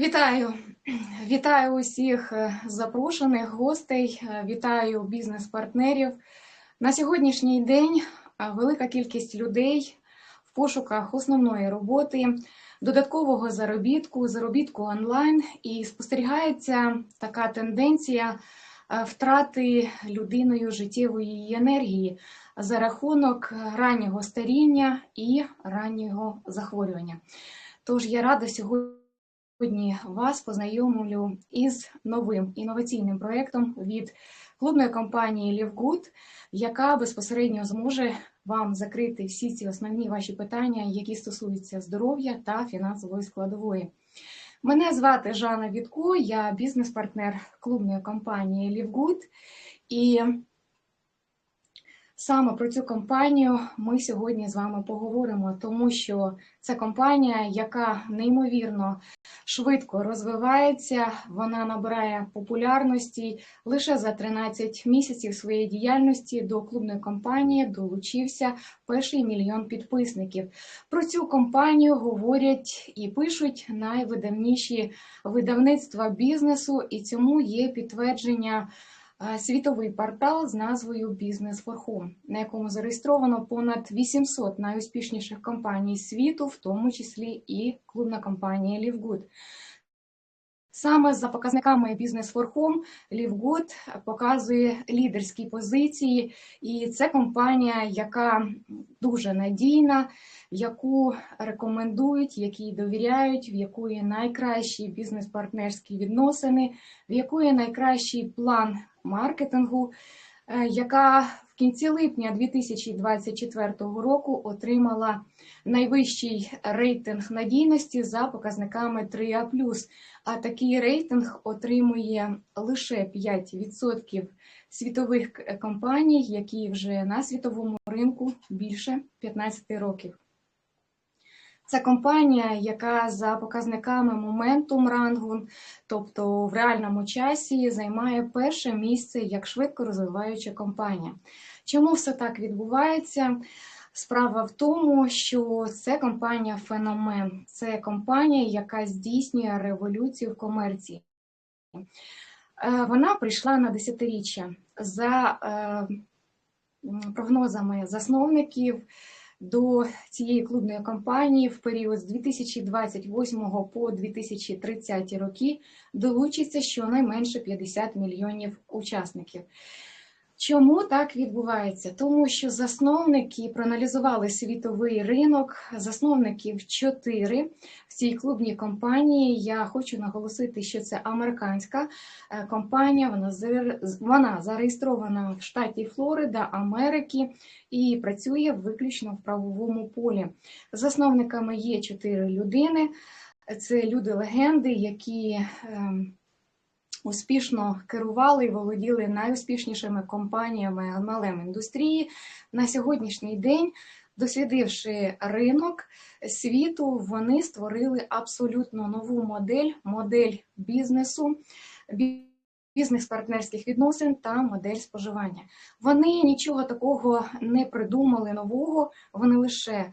Вітаю! Вітаю усіх е, запрошених гостей, е, вітаю бізнес-партнерів. На сьогоднішній день е, велика кількість людей в пошуках основної роботи, додаткового заробітку, заробітку онлайн, і спостерігається така тенденція втрати людиною життєвої енергії за рахунок раннього старіння і раннього захворювання. Тож я рада сьогодні. Сьогодні вас познайомлю із новим інноваційним проєктом від клубної компанії LiveGood, яка безпосередньо зможе вам закрити всі ці основні ваші питання, які стосуються здоров'я та фінансової складової. Мене звати Жанна Вітко, я бізнес-партнер клубної компанії LiveGood. І Саме про цю компанію ми сьогодні з вами поговоримо, тому що це компанія, яка неймовірно швидко розвивається, вона набирає популярності лише за 13 місяців своєї діяльності до клубної компанії долучився перший мільйон підписників. Про цю компанію говорять і пишуть найвидавніші видавництва бізнесу, і цьому є підтвердження світовий портал з назвою for Home, на якому зареєстровано понад 800 найуспішніших компаній світу, в тому числі і клубна компанія LiveGood. Саме за показниками for Home LiveGood показує лідерські позиції, і це компанія, яка дуже надійна, яку рекомендують, якій довіряють, в якої найкращі бізнес-партнерські відносини, в якої найкращий план маркетингу, е, яка в кінці липня 2024 року отримала найвищий рейтинг надійності за показниками 3А+. А такий рейтинг отримує лише 5% світових компаній, які вже на світовому ринку більше 15 років. Це компанія, яка за показниками моментум рангу, тобто в реальному часі, займає перше місце як швидко розвиваюча компанія. Чому все так відбувається? Справа в тому, що це компанія феномен, це компанія, яка здійснює революцію в комерції. Е, вона прийшла на десятиріччя за е, прогнозами засновників до цієї клубної кампанії в період з 2028 по 2030 роки долучиться щонайменше 50 мільйонів учасників. Чому так відбувається? Тому що засновники проаналізували світовий ринок, засновників чотири в цій клубній компанії. Я хочу наголосити, що це американська е, компанія. Вона вона зареєстрована в штаті Флорида, Америки і працює виключно в правовому полі. Засновниками є чотири людини. Це люди легенди, які ем, успішно керували і володіли найуспішнішими компаніями MLM індустрії на сьогоднішній день. Дослідивши ринок світу, вони створили абсолютно нову модель, модель бізнесу, бізнес-партнерських відносин та модель споживання. Вони нічого такого не придумали нового, вони лише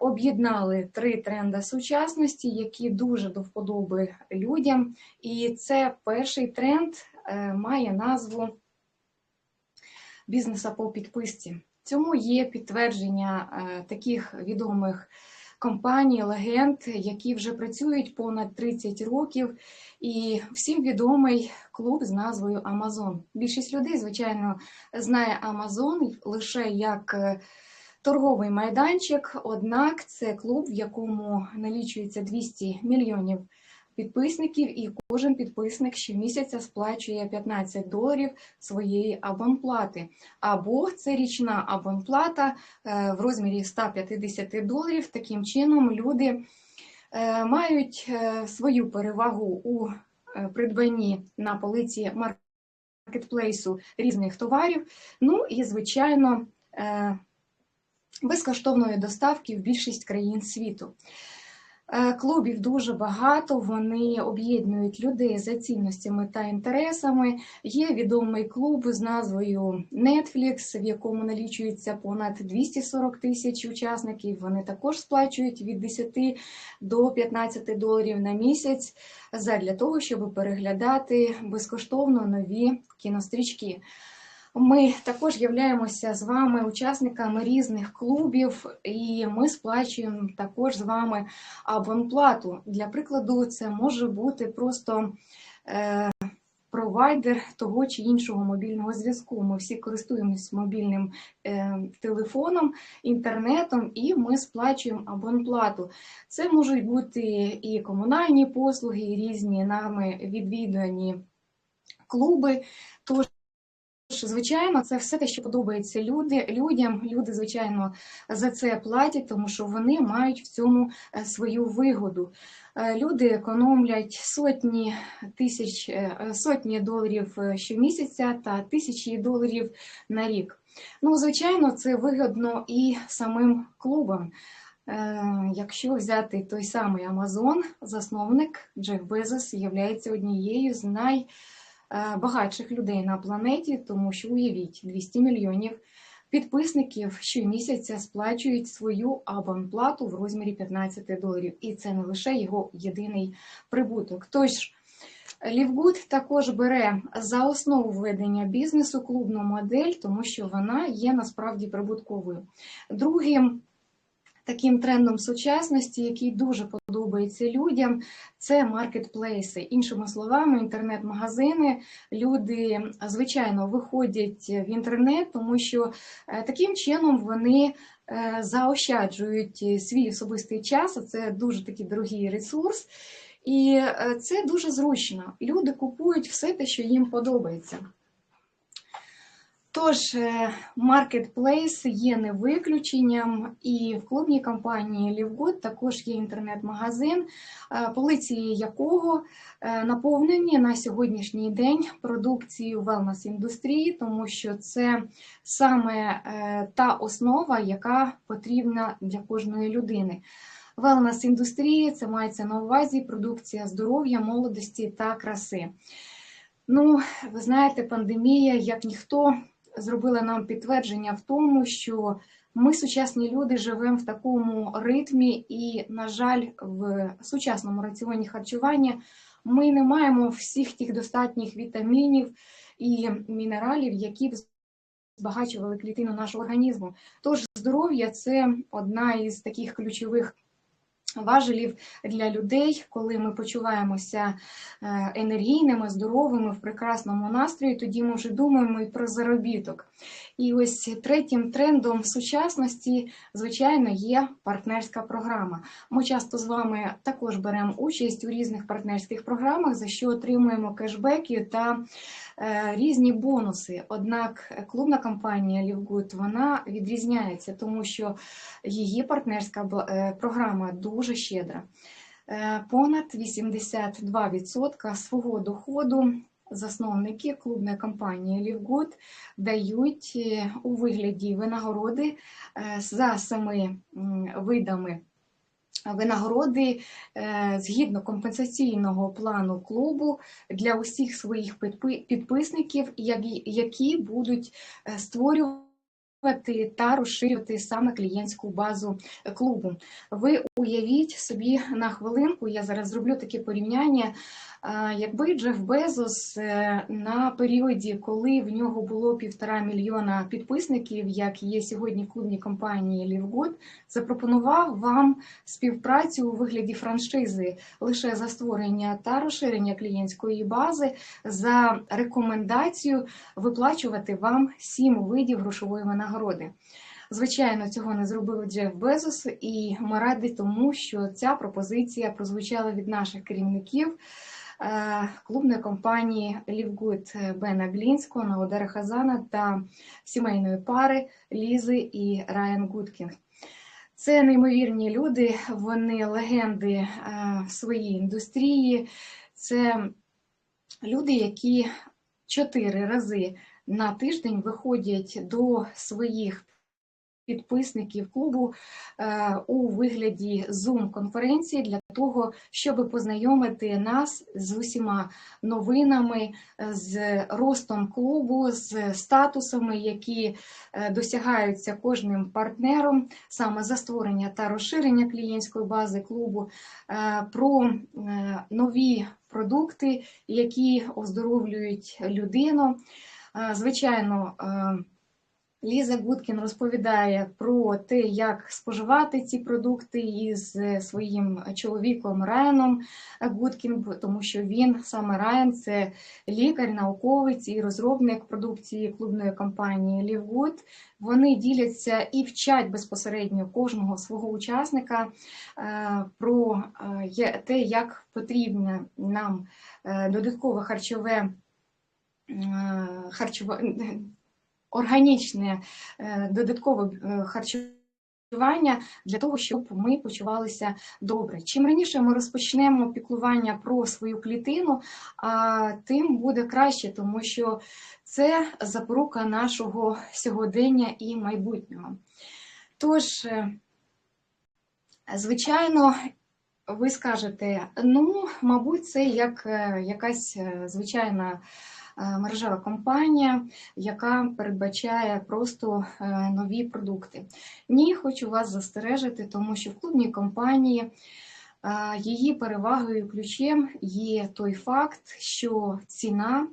об'єднали три тренди сучасності, які дуже до вподоби людям. І це перший тренд е, має назву бізнеса по підписці. Цьому є підтвердження е, таких відомих компаній, легенд, які вже працюють понад 30 років, і всім відомий клуб з назвою Amazon. Більшість людей, звичайно, знає Amazon лише як торговий майданчик, однак це клуб, в якому налічується 200 мільйонів підписників, і кожен підписник щомісяця сплачує 15 доларів своєї абонплати. Або це річна абонплата е, в розмірі 150 доларів. Таким чином, люди е, мають е, свою перевагу у придбанні на полиці маркетплейсу різних товарів. Ну і, звичайно, безкоштовної доставки в більшість країн світу. Е, Клубів дуже багато, вони об'єднують людей за цінностями та інтересами. Є відомий клуб з назвою Netflix, в якому налічується понад 240 тисяч учасників. Вони також сплачують від 10 до 15 доларів на місяць для того, щоб переглядати безкоштовно нові кінострічки. Ми також являємося з вами учасниками різних клубів, і ми сплачуємо також з вами абонплату. Для прикладу, це може бути просто е, провайдер того чи іншого мобільного зв'язку. Ми всі користуємось мобільним е, телефоном, інтернетом, і ми сплачуємо абонплату. Це можуть бути і комунальні послуги, і різні нами відвідувані клуби. Тож Звичайно, це все те, що подобається люди, людям. Люди, звичайно, за це платять, тому що вони мають в цьому е, свою вигоду. Е, Люди економлять сотні тисяч е, сотні доларів щомісяця та тисячі доларів на рік. Ну, звичайно, це вигодно і самим клубам. Якщо взяти той самий Амазон, засновник Джеф Безос є однією з най багатших людей на планеті, тому що уявіть, 200 мільйонів підписників щомісяця сплачують свою абонплату в розмірі 15 доларів. І це не лише його єдиний прибуток. Тож, Лівгуд також бере за основу ведення бізнесу клубну модель, тому що вона є насправді прибутковою. Другим таким трендом сучасності, який дуже подобається людям, це маркетплейси. Іншими словами, інтернет-магазини. Люди, звичайно, виходять в інтернет, тому що е, таким чином вони е, заощаджують свій особистий час, а це дуже такий дорогий ресурс. І е, це дуже зручно. Люди купують все те, що їм подобається. Тож, маркетплейс є не виключенням, і в клубній компанії Лівгуд також є інтернет-магазин, полиції якого е, наповнені на сьогоднішній день продукцією wellness індустрії, тому що це саме е, та основа, яка потрібна для кожної людини. Wellness індустрії це мається на увазі продукція здоров'я, молодості та краси. Ну, ви знаєте, пандемія, як ніхто зробила нам підтвердження в тому, що ми, сучасні люди, живемо в такому ритмі, і, на жаль, в сучасному раціоні харчування ми не маємо всіх тих достатніх вітамінів і мінералів, які б збагачували клітину нашого організму. Тож здоров'я це одна із таких ключових важелів для людей, коли ми почуваємося е, енергійними, здоровими, в прекрасному настрої, тоді ми вже думаємо і про заробіток. І ось третім трендом сучасності, звичайно, є партнерська програма. Ми часто з вами також беремо участь у різних партнерських програмах, за що отримуємо кешбеки та різні бонуси. Однак клубна компанія Лівгуд вона відрізняється, тому що її партнерська е, програма дуже щедра. Е, понад 82% свого доходу засновники клубної компанії Лівгуд дають е, у вигляді винагороди за семи видами. Винагороди згідно компенсаційного плану клубу для усіх своїх підписників, які будуть створювати та розширювати саме клієнтську базу клубу. Ви уявіть собі на хвилинку, я зараз зроблю таке порівняння. Якби Джеф Безос е, на періоді, коли в нього було півтора мільйона підписників, як є сьогодні клубні компанії Лівгуд, запропонував вам співпрацю у вигляді франшизи лише за створення та розширення клієнтської бази, за рекомендацію виплачувати вам сім видів грошової винагороди. Звичайно, цього не зробив Джеф Безос, і ми раді тому, що ця пропозиція прозвучала від наших керівників. Е, клубної компанії Лівгуд Бена Глінського, Наодера Хазана та сімейної пари Лізи і Райан Гудкінг. Це неймовірні люди, вони легенди е, в своїй індустрії. Це люди, які чотири рази на тиждень виходять до своїх підписників клубу е, у вигляді Zoom-конференції для того, щоб познайомити нас з усіма новинами, е, з ростом клубу, з статусами, які е, досягаються кожним партнером, саме за створення та розширення клієнтської бази клубу, про нові продукти, які оздоровлюють людину. Звичайно, Ліза Гудкін розповідає про те, як споживати ці продукти із своїм чоловіком Райаном Гудкін, тому що він саме Райан це лікар, науковець і розробник продукції клубної компанії Лівгуд. Вони діляться і вчать безпосередньо кожного свого учасника е, про е, те, як потрібне нам е, додаткове харчове е, харчове органічне е, додаткове е, харчування для того, щоб ми почувалися добре. Чим раніше ми розпочнемо піклування про свою клітину, тим буде краще, тому що це запорука нашого сьогодення і майбутнього. Тож, е, звичайно, ви скажете, ну, мабуть, це як якась звичайна мережева компанія, яка передбачає просто е, нові продукти. Ні, хочу вас застережити, тому що в клубній компанії е, її перевагою ключем є той факт, що ціна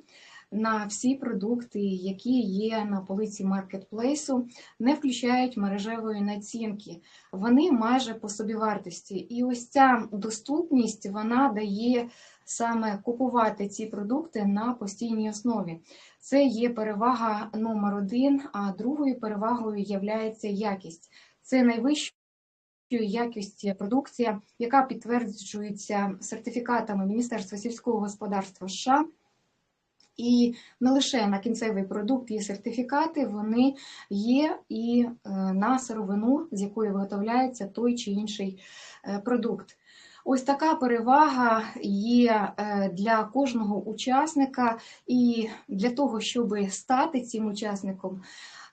на всі продукти, які є на полиці маркетплейсу, не включають мережевої націнки. Вони майже по собівартості. І ось ця доступність вона дає саме купувати ці продукти на постійній основі. Це є перевага номер один, а другою перевагою є якість. Це найвищою якість продукція, яка підтверджується сертифікатами Міністерства сільського господарства США. І не лише на кінцевий продукт є сертифікати, вони є і е, на сировину, з якої виготовляється той чи інший е, продукт. Ось така перевага є е, для кожного учасника, і для того, щоб стати цим учасником, е,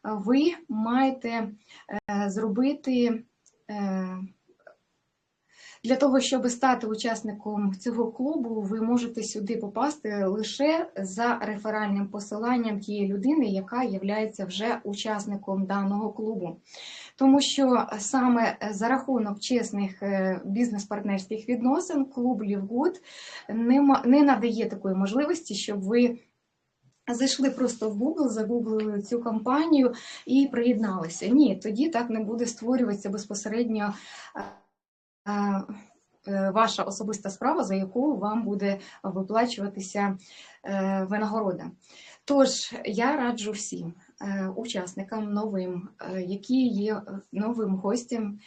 ви маєте е, зробити. Для того, щоб стати учасником цього клубу, ви можете сюди попасти лише за реферальним посиланням тієї людини, яка є вже учасником даного клубу. Тому що саме за рахунок чесних е, бізнес-партнерських відносин клуб Лівгуд не, надає такої можливості, щоб ви зайшли просто в Google, загуглили цю компанію і приєдналися. Ні, тоді так не буде створюватися безпосередньо е, ваша особиста справа, за яку вам буде виплачуватися е, винагорода. Тож я раджу всім е, учасникам новим, е, які є новим гостем,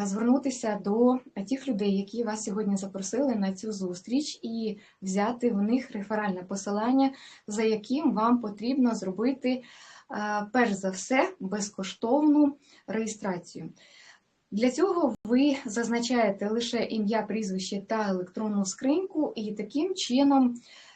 е, звернутися до тих людей, які вас сьогодні запросили на цю зустріч, і взяти в них реферальне посилання, за яким вам потрібно зробити е, перш за все безкоштовну реєстрацію. Для цього ви зазначаєте лише ім'я, прізвище та електронну скриньку, і таким чином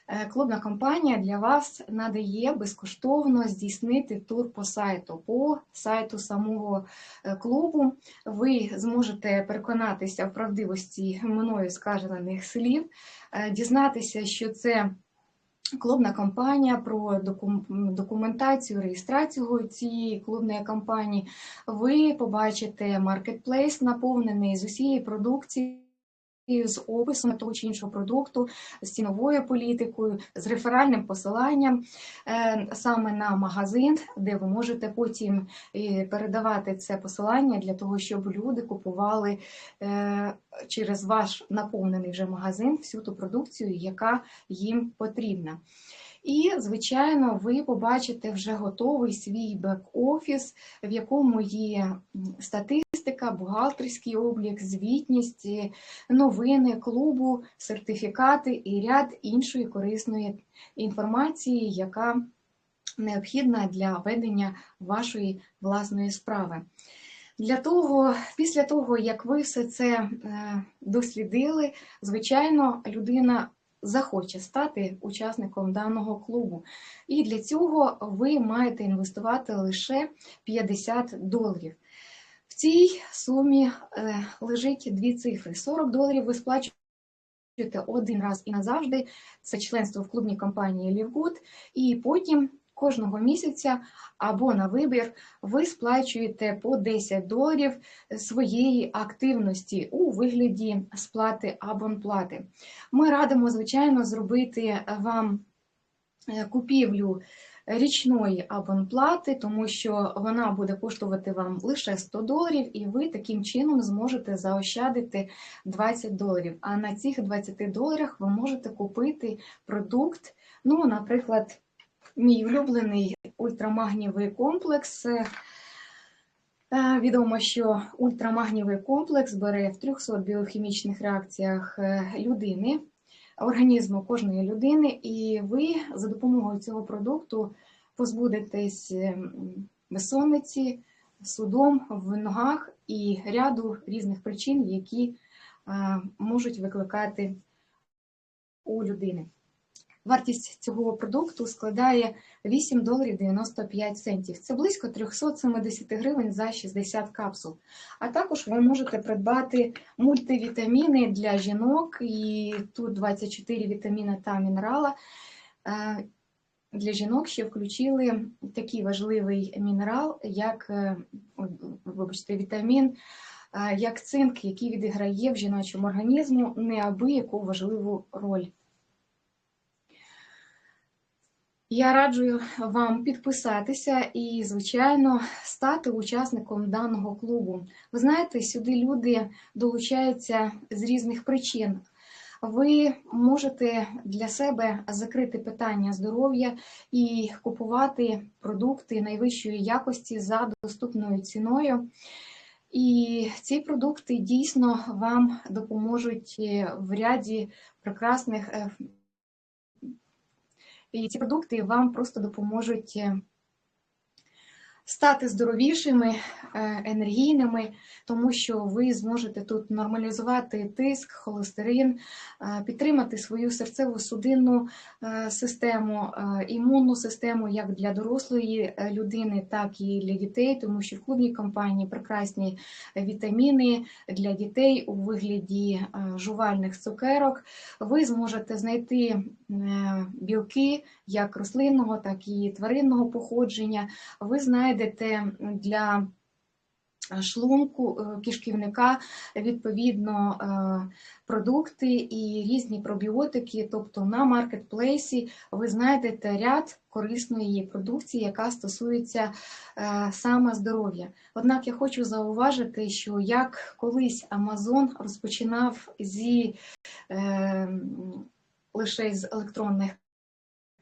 е, клубна компанія для вас надає безкоштовно здійснити тур по сайту, по сайту самого е, клубу. Ви зможете переконатися в правдивості мною скажених слів, е, дізнатися, що це. Клубна компанія про докум- документацію, реєстрацію цієї клубної компанії. Ви побачите маркетплейс, наповнений з усієї продукції. З описом того чи іншого продукту, з ціновою політикою, з реферальним посиланням е, саме на магазин, де ви можете потім е, передавати це посилання для того, щоб люди купували е, через ваш наповнений вже магазин всю ту продукцію, яка їм потрібна. І, звичайно, ви побачите вже готовий свій бек-офіс, в якому є статистика, бухгалтерський облік, звітність, е, новини клубу, сертифікати і ряд іншої корисної інформації, яка необхідна для ведення вашої власної справи. Для того, після того, як ви все це е, дослідили, звичайно, людина захоче стати учасником даного клубу. І для цього ви маєте інвестувати лише 50 доларів. В цій сумі е, лежить дві цифри. 40 доларів ви сплачуєте один раз і назавжди. Це членство в клубній компанії Лівгуд. І потім кожного місяця або на вибір ви сплачуєте по 10 доларів своєї активності у вигляді сплати абонплати. Ми радимо, звичайно, зробити вам е, купівлю річної абонплати, тому що вона буде коштувати вам лише 100 доларів, і ви таким чином зможете заощадити 20 доларів. А на цих 20 доларах ви можете купити продукт, ну, наприклад, мій улюблений ультрамагнієвий комплекс. Е, Відомо, що ультрамагнієвий комплекс бере в 300 біохімічних реакціях е, людини, організму кожної людини, і ви за допомогою цього продукту позбудетесь ем, безсонниці, судом в ногах і ряду різних причин, які е, можуть викликати у людини. Вартість цього продукту складає 8 доларів 95 центів. Це близько 370 гривень за 60 капсул. А також ви можете придбати мультивітаміни для жінок, і тут 24 вітаміни та мінерала. Е, Для жінок ще включили такий важливий мінерал, як е, вибачте, вітамін, е, як цинк, який відіграє в жіночому організму неабияку важливу роль. Я раджу вам підписатися і, звичайно, стати учасником даного клубу. Ви знаєте, сюди люди долучаються з різних причин. Ви можете для себе закрити питання здоров'я і купувати продукти найвищої якості за доступною ціною. І ці продукти дійсно вам допоможуть е, в ряді прекрасних е, і ці продукти вам просто допоможуть е, стати здоровішими, е, енергійними, тому що ви зможете тут нормалізувати тиск, холестерин, е, підтримати свою серцево-судинну систему, імунну систему як для дорослої людини, так і для дітей, тому що в клубній компанії прекрасні вітаміни для дітей у вигляді жувальних цукерок. Ви зможете знайти білки як рослинного, так і тваринного походження. Ви знайдете для шлунку е, кишківника відповідно е, продукти і різні пробіотики, тобто на маркетплейсі ви знайдете ряд корисної продукції, яка стосується е, саме здоров'я. Однак я хочу зауважити, що як колись Amazon розпочинав зі лише з електронних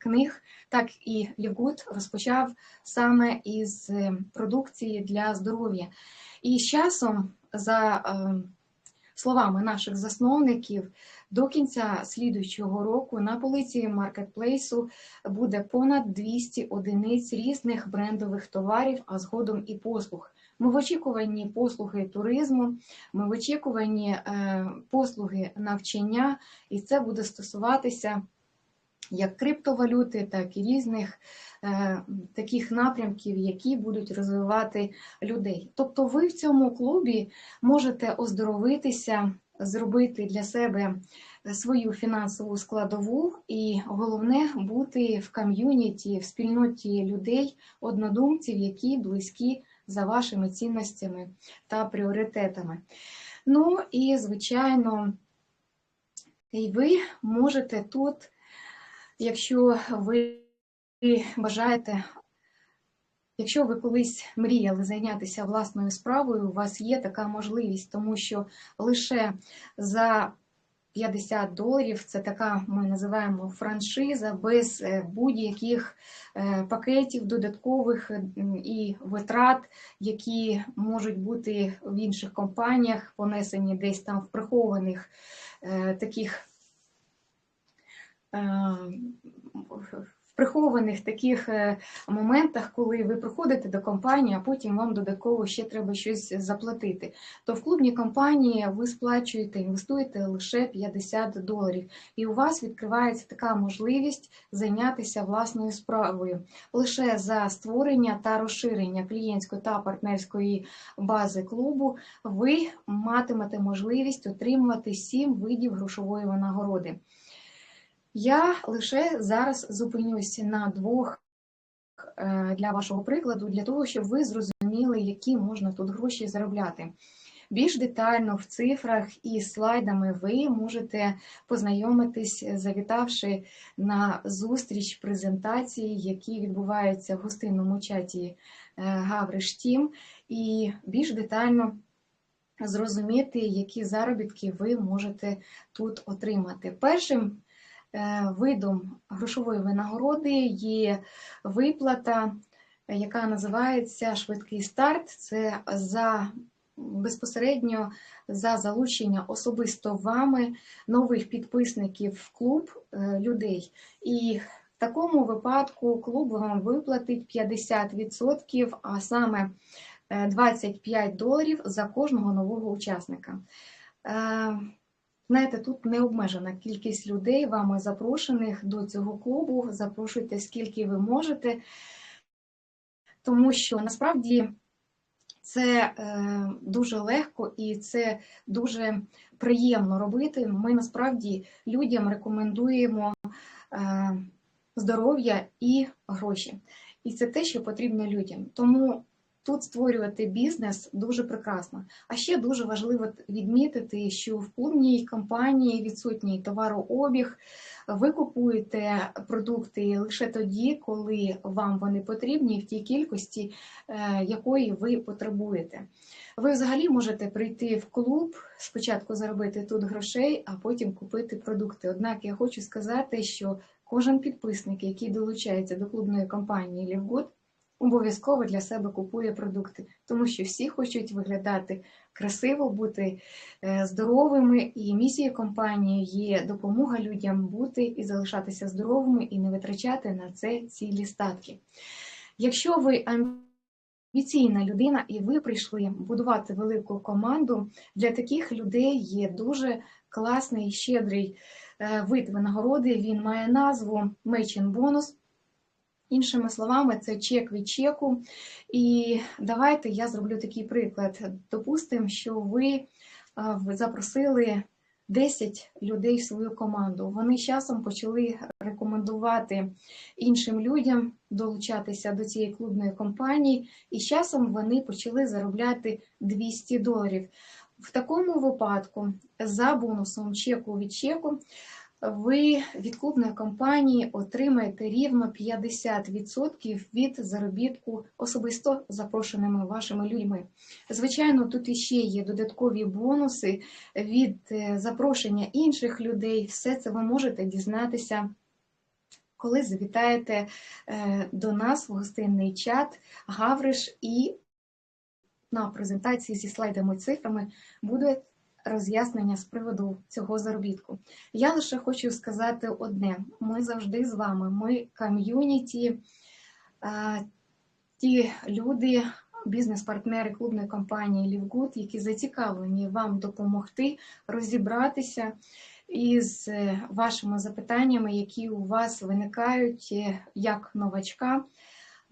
книг, так і Лівгуд розпочав саме із е, продукції для здоров'я. І з часом, за е, словами наших засновників, до кінця слідуючого року на полиці маркетплейсу буде понад 200 одиниць різних брендових товарів, а згодом і послуг. Ми в очікуванні послуги туризму, ми в очікуванні е, послуги навчання, і це буде стосуватися як криптовалюти, так і різних е, таких напрямків, які будуть розвивати людей. Тобто, ви в цьому клубі можете оздоровитися, зробити для себе свою фінансову складову, і головне бути в ком'юніті, в спільноті людей, однодумців, які близькі за вашими цінностями та пріоритетами. Ну і, звичайно, і ви можете тут якщо ви бажаєте, якщо ви колись мріяли зайнятися власною справою, у вас є така можливість, тому що лише за 50 доларів це така, ми називаємо франшиза без е, будь-яких е, пакетів додаткових і витрат, які можуть бути в інших компаніях, понесені десь там в прихованих е, таких в прихованих таких е, моментах, коли ви приходите до компанії, а потім вам додатково ще треба щось заплатити. То в клубній компанії ви сплачуєте, інвестуєте лише 50 доларів, і у вас відкривається така можливість зайнятися власною справою лише за створення та розширення клієнтської та партнерської бази клубу. Ви матимете можливість отримувати 7 видів грошової винагороди. Я лише зараз зупинюсь на двох е, для вашого прикладу, для того, щоб ви зрозуміли, які можна тут гроші заробляти. Більш детально в цифрах і слайдами ви можете познайомитись, завітавши на зустріч презентації, які відбуваються в гостинному чаті е, Гавриш Тім, і більш детально зрозуміти, які заробітки ви можете тут отримати. Першим видом грошової винагороди є виплата, е, яка називається швидкий старт. Це за безпосередньо за залучення особисто вами нових підписників в клуб е, людей. І в такому випадку клуб вам виплатить 50%, а саме е, 25 доларів за кожного нового учасника. Знаєте, тут не обмежена кількість людей вами запрошених до цього клубу. Запрошуйте скільки ви можете, тому що насправді це е, дуже легко і це дуже приємно робити. Ми насправді людям рекомендуємо е, здоров'я і гроші. І це те, що потрібно людям. Тому тут створювати бізнес дуже прекрасно. А ще дуже важливо відмітити, що в клубній компанії відсутній товарообіг. Ви купуєте продукти лише тоді, коли вам вони потрібні, в тій кількості, е, якої ви потребуєте. Ви взагалі можете прийти в клуб, спочатку заробити тут грошей, а потім купити продукти. Однак я хочу сказати, що кожен підписник, який долучається до клубної компанії Лівгуд, обов'язково для себе купує продукти, тому що всі хочуть виглядати красиво, бути е, здоровими. І місією компанії є допомога людям бути і залишатися здоровими і не витрачати на це цілі статки. Якщо ви амбіційна людина і ви прийшли будувати велику команду, для таких людей є дуже класний щедрий е, вид винагороди. Він має назву Мечин бонус. Іншими словами, це чек від чеку. І давайте я зроблю такий приклад. Допустимо, що ви запросили 10 людей в свою команду. Вони з часом почали рекомендувати іншим людям долучатися до цієї клубної компанії, і з часом вони почали заробляти 200 доларів. В такому випадку, за бонусом чеку від чеку, ви від клубної компанії отримаєте рівно 50% від заробітку особисто запрошеними вашими людьми. Звичайно, тут іще є додаткові бонуси від е, запрошення інших людей. Все це ви можете дізнатися. Коли завітаєте е, до нас в гостинний чат Гавриш, і на презентації зі слайдами і цифрами буде роз'яснення з приводу цього заробітку. Я лише хочу сказати одне: ми завжди з вами, ми ком'юніті, ті люди, бізнес-партнери клубної компанії Лівгуд, які зацікавлені вам допомогти розібратися із е, вашими запитаннями, які у вас виникають е, як новачка.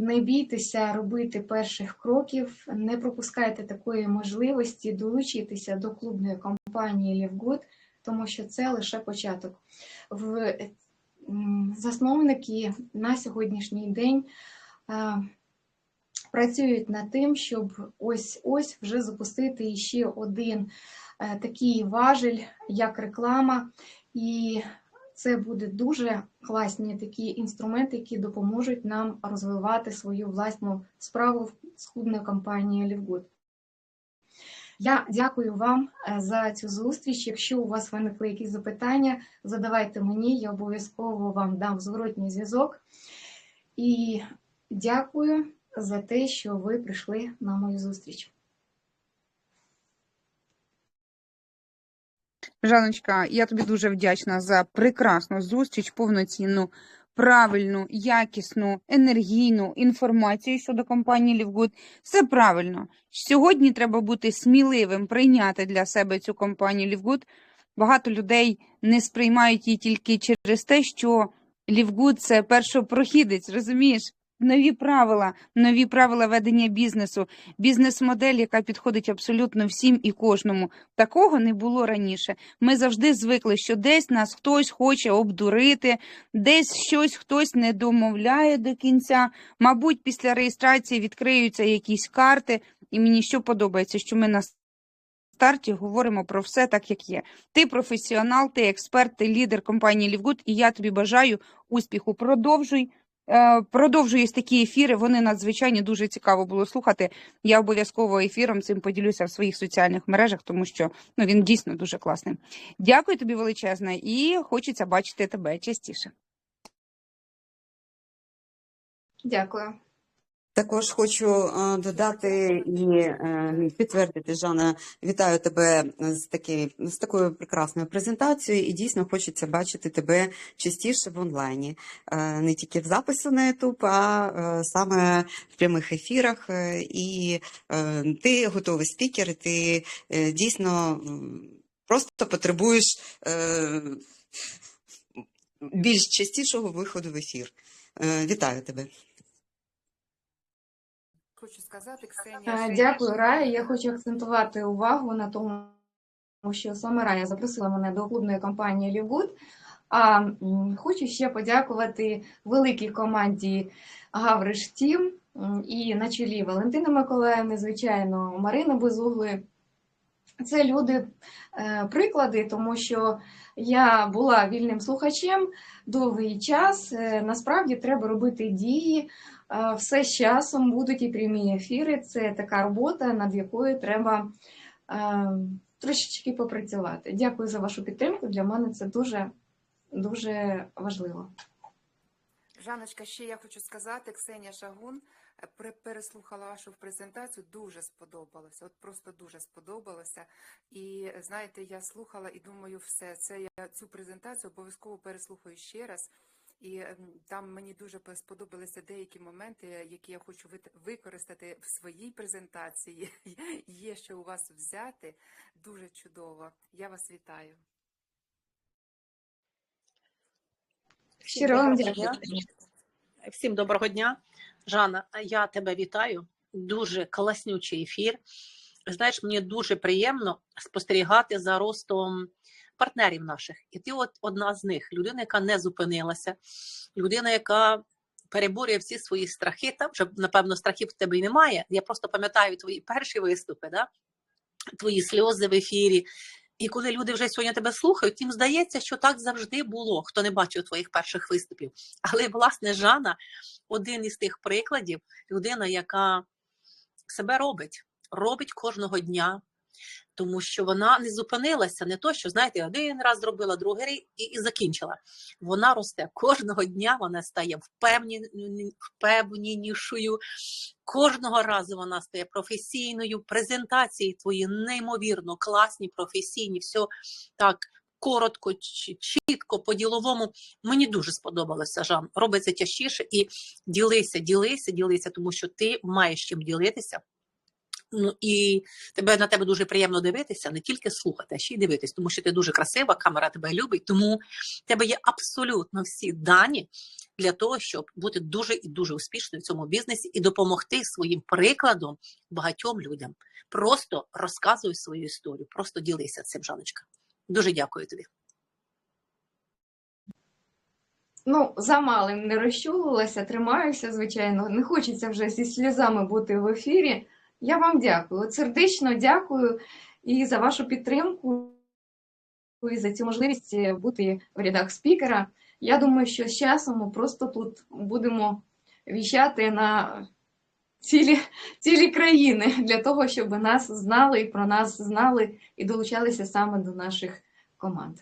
Не бійтеся робити перших кроків, не пропускайте такої можливості долучитися до клубної компанії Лівгуд, тому що це лише початок. В Засновники на сьогоднішній день працюють над тим, щоб ось ось вже запустити ще один е, такий важель, як реклама. І це буде дуже класні такі інструменти, які допоможуть нам розвивати свою власну справу з клубною компанією Лівгуд. Я дякую вам е, за цю зустріч. Якщо у вас виникли якісь запитання, задавайте мені, я обов'язково вам дам зворотній зв'язок. І дякую за те, що ви прийшли на мою зустріч. Жаночка, я тобі дуже вдячна за прекрасну зустріч, повноцінну, правильну, якісну, енергійну інформацію щодо компанії Лівгуд. Все правильно. Сьогодні треба бути сміливим, прийняти для себе цю компанію Лівгуд. Багато людей не сприймають її тільки через те, що Лівгуд це першопрохідець, розумієш? Нові правила, нові правила ведення бізнесу, бізнес-модель, яка підходить абсолютно всім і кожному. Такого не було раніше. Ми завжди звикли, що десь нас хтось хоче обдурити, десь щось хтось не домовляє до кінця. Мабуть, після реєстрації відкриються якісь карти, і мені що подобається, що ми на старті говоримо про все так, як є. Ти професіонал, ти експерт, ти лідер компанії Лівгуд, і я тобі бажаю успіху. Продовжуй. Е, Продовжуй ось такі ефіри. Вони надзвичайно дуже цікаво було слухати. Я обов'язково ефіром цим поділюся в своїх соціальних мережах, тому що ну він дійсно дуже класний. Дякую тобі величезне, і хочеться бачити тебе частіше. Дякую. Також хочу е, додати і е, підтвердити, Жанна, вітаю тебе з, такий, з такою прекрасною презентацією, і дійсно хочеться бачити тебе частіше в онлайні, Е, не тільки в записі на YouTube, а саме в прямих ефірах. І ти готовий спікер, і ти дійсно просто потребуєш більш частішого виходу в ефір. Вітаю тебе. Хочу сказати, Ксенія. Е, Дякую, Рая. Я хочу акцентувати увагу на тому, що саме Рая запросила мене до клубної компанії Лівгуд. А хочу ще подякувати великій команді Гавриш Тім і на чолі Валентини Миколаївни, звичайно, Марини Безугли. Це люди е, приклади, тому що я була вільним слухачем довгий час. Е, Насправді треба робити дії. Е, Все з часом будуть і прямі ефіри. Це така робота, над якою треба е, трошечки попрацювати. Дякую за вашу підтримку. Для мене це дуже, дуже важливо. Жаночка, ще я хочу сказати, Ксенія Шагун е, переслухала вашу презентацію, дуже сподобалося. От просто дуже сподобалося. І знаєте, я слухала і думаю, все це я цю презентацію обов'язково переслухаю ще раз. І ем, там мені дуже сподобалися деякі моменти, які я хочу використати в своїй презентації. Є що у вас взяти. Дуже чудово. Я вас вітаю. Щиро вам дякую. Всім доброго дня. Жанна, я тебе вітаю. Дуже класнючий ефір. Знаєш, мені дуже приємно спостерігати за ростом партнерів наших. І ти от одна з них, людина, яка не зупинилася, людина, яка переборює всі свої страхи. Там вже, напевно, страхів в тебе й немає. Я просто пам'ятаю твої перші виступи, да? твої сльози в ефірі. І коли люди вже сьогодні тебе слухають, їм здається, що так завжди було, хто не бачив твоїх перших виступів. Але, власне, Жанна один із тих прикладів, людина, яка себе робить, робить кожного дня, тому що вона не зупинилася, не то, що знаєте, один раз зробила, другий і, і закінчила. Вона росте кожного дня, вона стає впевненішою. Кожного разу вона стає професійною. Презентації твої неймовірно класні, професійні, все так коротко, чітко, по-діловому. Мені дуже сподобалося, Жан. Робиться тяжчіше і ділися, ділися, ділися, тому що ти маєш чим ділитися. Ну і тебе на тебе дуже приємно дивитися, не тільки слухати, а ще й дивитись, тому що ти дуже красива, камера тебе любить, тому в тебе є абсолютно всі дані для того, щоб бути дуже і дуже успішною в цьому бізнесі і допомогти своїм прикладом багатьом людям. Просто розказуй свою історію, просто ділися цим, Жаночка. Дуже дякую тобі. Ну, за малим не розчулилася, тримаюся, звичайно. Не хочеться вже зі сльозами бути в ефірі. Я вам дякую. Сердечно дякую і за вашу підтримку, і за цю можливість бути в рядах спікера. Я думаю, що з часом ми просто тут будемо віщати на цілі, цілі країни для того, щоб нас знали і про нас знали і долучалися саме до наших команд.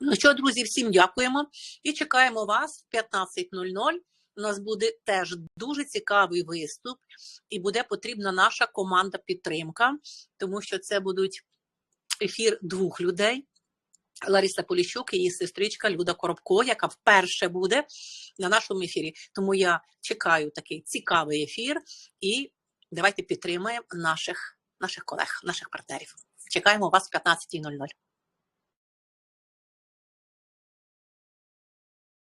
Ну що, друзі, всім дякуємо і чекаємо вас в 15.00 у нас буде теж дуже цікавий виступ, і буде потрібна наша команда підтримка, тому що це будуть ефір двох людей. Лариса Поліщук і її сестричка Люда Коробко, яка вперше буде на нашому ефірі. Тому я чекаю такий цікавий ефір і давайте підтримаємо наших, наших колег, наших партнерів. Чекаємо вас в 15.00.